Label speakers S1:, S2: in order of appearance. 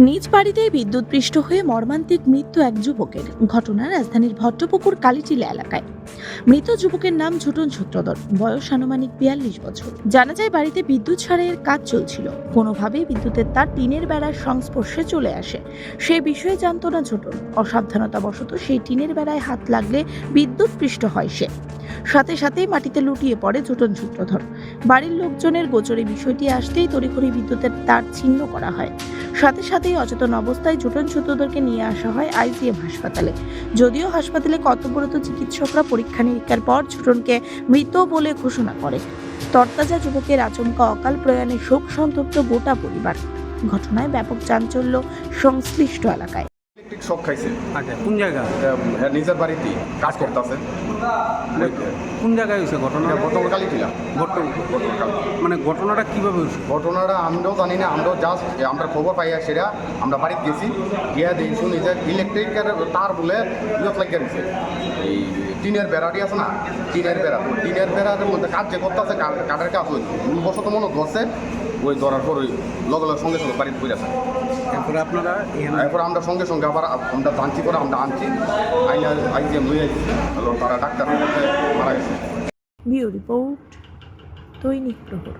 S1: নিজ বাড়িতেই বিদ্যুৎপৃষ্ট হয়ে মর্মান্তিক মৃত্যু এক যুবকের। ঘটনা রাজধানীর ভট্টপুকুর কালীটিলা এলাকায়। মৃত যুবকের নাম ঝুটন সূত্রধর। বয়স আনুমানিক বিয়াল্লিশ বছর। জানা যায়, বাড়িতে বিদ্যুৎ সারাইয়ের কাজ চলছিল। কোনোভাবেই বিদ্যুতের তার টিনের বেড়ার সংস্পর্শে চলে আসে। সে বিষয়ে জানত না ঝুটন। অসাবধানতাবশত সেই টিনের বেড়ায় হাত লাগলে বিদ্যুৎ পৃষ্ট হয় সে। সাথে সাথেই মাটিতে লুটিয়ে পড়ে ঝুটন সূত্রধর। বাড়ির লোকজনের গোচরে বিষয়টি আসতেই তড়িঘড়ি বিদ্যুতের তার ছিন্ন করা হয়। সাথে সাথেই অচেতন অবস্থায় ঝুটন সূত্রধরকে নিয়ে আসা হয় আইসিএম হাসপাতালে। যদিও হাসপাতালে কর্তব্যরত চিকিৎসকরা পরীক্ষা নিরীক্ষার পর ঝুটনকে মৃত বলে ঘোষণা করে। তরতাজা যুবকের আচমকা অকাল প্রয়াণে শোক সন্তপ্ত গোটা পরিবার। ঘটনায় ব্যাপক চাঞ্চল্য সংশ্লিষ্ট এলাকায়।
S2: শক খাইছে।
S3: আচ্ছা কোন জায়গা?
S2: হ্যাঁ নিজের বাড়িতে কাজ করতেছে।
S3: কোন জায়গায় হয়েছে ঘটনা
S2: গতকাল কালি ছিলাম
S3: ঘটনা মানে ঘটনাটা কীভাবে হয়েছে?
S2: ঘটনাটা আমরাও জানি না আমরাও জাস্ট আমরা খবর পাইয়া সেটা আমরা বাড়িতে গেছি গিয়া দেখি শুনি যে ইলেকট্রিকের তার বলে ইয়ত লাগিয়ে দিছে। এই টিনের বেড়াটি আছে না? টিনের বেড়া। টিনের বেড়ার মধ্যে কাজ যে করতেছে কাঠের কাজ ওই ভুলবশত মনে ধরছে ওই ধরার পর ওই লগে লগে সঙ্গে সঙ্গে বাড়িতে পড়ে আসে।
S3: এরপরে আপনারা
S2: এরপর আমরা সঙ্গে সঙ্গে আবার আমরা জানছি করে আমরা আনছি। আইনা আইজিএম লই হ্যালো তারা ডাক্তার মারা গেছে।
S1: রিপোর্ট দৈনিক প্রহর।